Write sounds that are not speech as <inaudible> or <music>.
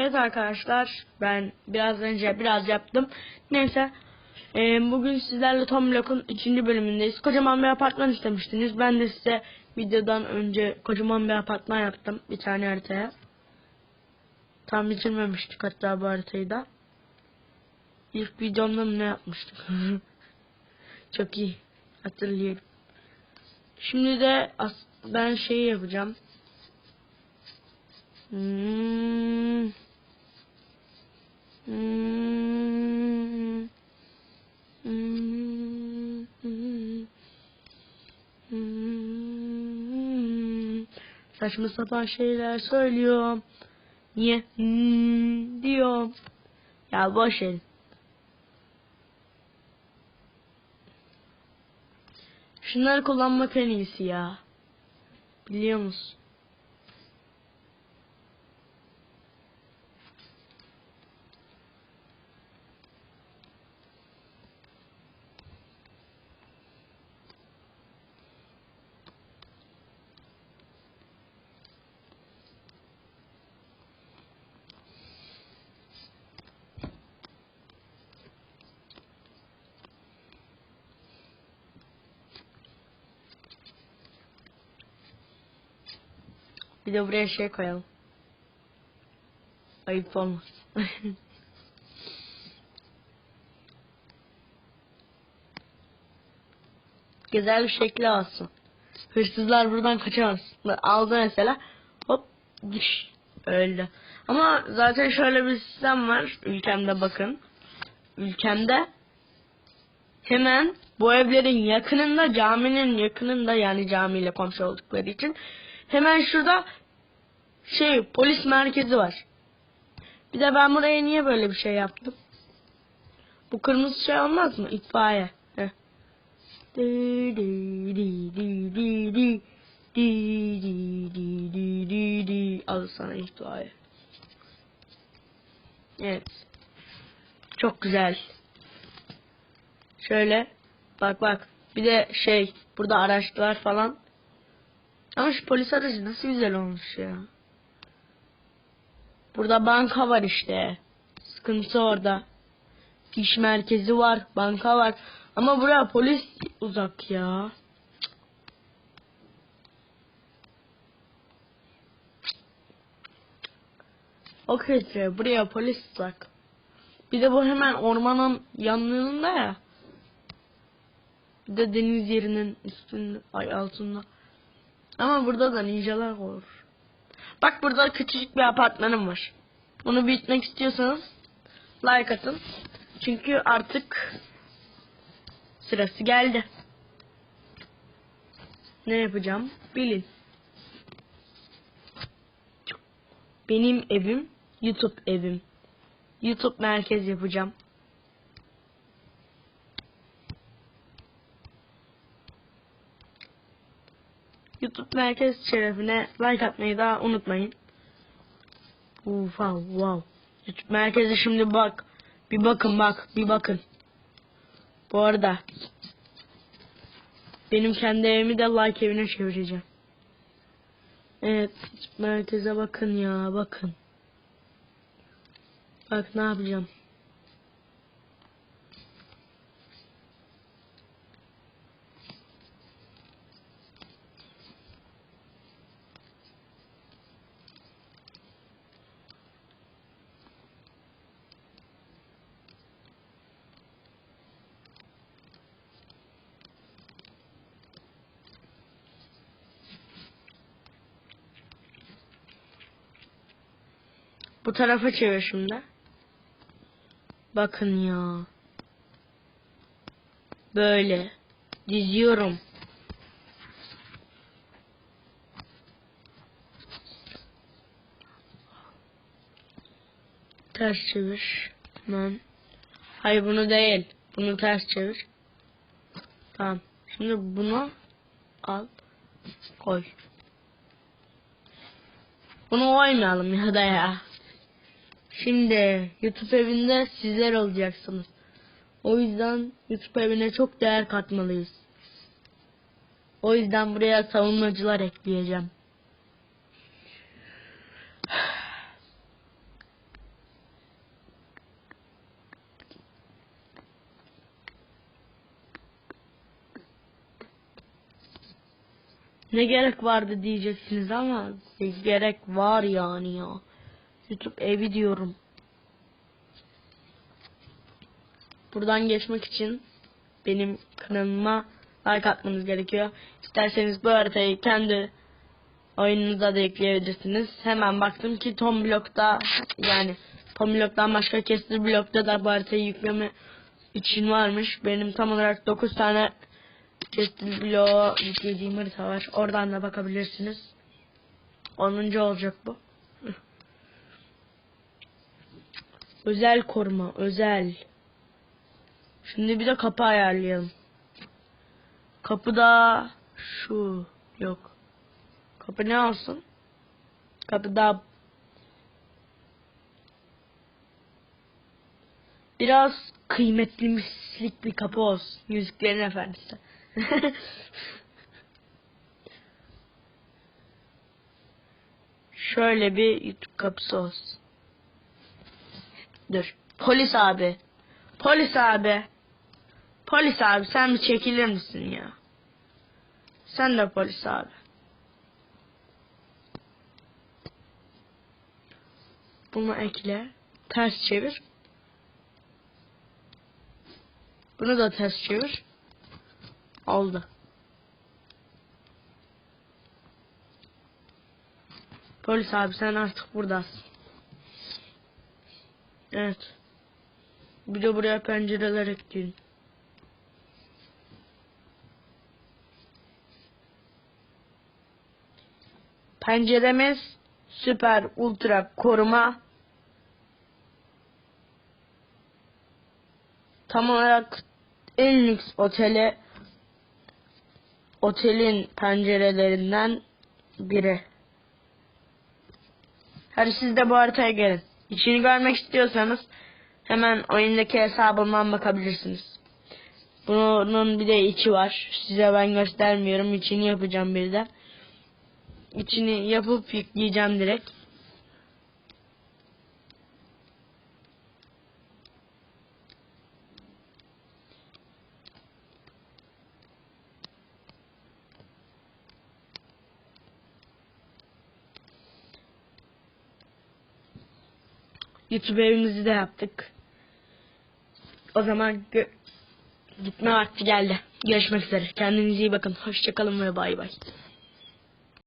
Evet arkadaşlar ben biraz önce biraz yaptım. Neyse e, bugün sizlerle Tom Lock'un ikinci bölümündeyiz. Kocaman bir apartman istemiştiniz. Ben de size videodan önce kocaman bir apartman yaptım bir tane haritaya. Tam bitirmemiştik hatta bu haritayı da. İlk videomda ne yapmıştık? <laughs> Çok iyi hatırlıyorum. Şimdi de ben şeyi yapacağım. Hmm. Saçma sapan şeyler söylüyorum. Niye? Hmm, diyorum. Ya boş verin. Şunları kullanmak en iyisi ya. Biliyor musun? Bir de buraya şey koyalım. Ayıp olmaz. <laughs> Güzel bir şekli olsun. Hırsızlar buradan kaçamaz. Aldı mesela. Hop düş. Öldü. Ama zaten şöyle bir sistem var. Ülkemde bakın. Ülkemde hemen bu evlerin yakınında caminin yakınında yani camiyle komşu oldukları için hemen şurada şey polis merkezi var. Bir de ben buraya niye böyle bir şey yaptım? Bu kırmızı şey olmaz mı? İtfaiye. Heh. Al sana itfaiye. Evet. Çok güzel. Şöyle. Bak bak. Bir de şey. Burada araçlar falan. Ama şu polis aracı nasıl güzel olmuş ya. Burada banka var işte. Sıkıntı orada. Fiş merkezi var. Banka var. Ama buraya polis uzak ya. O kötü. Buraya polis uzak. Bir de bu hemen ormanın yanlarında ya. Bir de deniz yerinin üstünde, ay altında. Ama burada da ninjalar olur. Bak burada küçücük bir apartmanım var. Bunu büyütmek istiyorsanız like atın. Çünkü artık sırası geldi. Ne yapacağım? Bilin. Benim evim YouTube evim. YouTube merkez yapacağım. YouTube merkez şerefine like atmayı da unutmayın. Wow, wow. YouTube merkezi şimdi bak. Bir bakın bak, bir bakın. Bu arada benim kendi evimi de like evine çevireceğim. Evet, merkeze bakın ya, bakın. Bak ne yapacağım. Bu tarafa çevir şimdi. Bakın ya. Böyle. Diziyorum. Ters çevir. Hemen. Hayır bunu değil. Bunu ters çevir. Tamam. Şimdi bunu al. Koy. Bunu koymayalım ya da ya. Şimdi YouTube evinde sizler olacaksınız. O yüzden YouTube evine çok değer katmalıyız. O yüzden buraya savunmacılar ekleyeceğim. Ne gerek vardı diyeceksiniz ama gerek var yani ya. YouTube evi diyorum. Buradan geçmek için benim kanalıma like atmanız gerekiyor. İsterseniz bu haritayı kendi oyununuza da ekleyebilirsiniz. Hemen baktım ki Tom Block'ta yani Tom Block'tan başka Kestir Block'ta da bu haritayı yükleme için varmış. Benim tam olarak 9 tane Kestir Block'u yüklediğim harita var. Oradan da bakabilirsiniz. 10. olacak bu. Özel koruma, özel. Şimdi bir de kapı ayarlayalım. Kapıda şu yok. Kapı ne olsun? Kapıda biraz kıymetli mislik bir kapı olsun. Yüzüklerin Efendisi. <laughs> Şöyle bir YouTube kapısı olsun. Dur. Polis abi. Polis abi. Polis abi sen bir çekilir misin ya? Sen de polis abi. Bunu ekle. Ters çevir. Bunu da ters çevir. Oldu. Polis abi sen artık buradasın. Evet. Bir de buraya pencereler ekleyin. Penceremiz süper ultra koruma. Tam olarak en lüks otele otelin pencerelerinden biri. Hadi siz de bu haritaya gelin. İçini görmek istiyorsanız hemen oyundaki hesabımdan bakabilirsiniz. Bunun bir de içi var. Size ben göstermiyorum. İçini yapacağım bir de. İçini yapıp yükleyeceğim direkt. YouTube evimizi de yaptık. O zaman gitme vakti geldi. Görüşmek üzere. Kendinize iyi bakın. Hoşçakalın ve bay bay.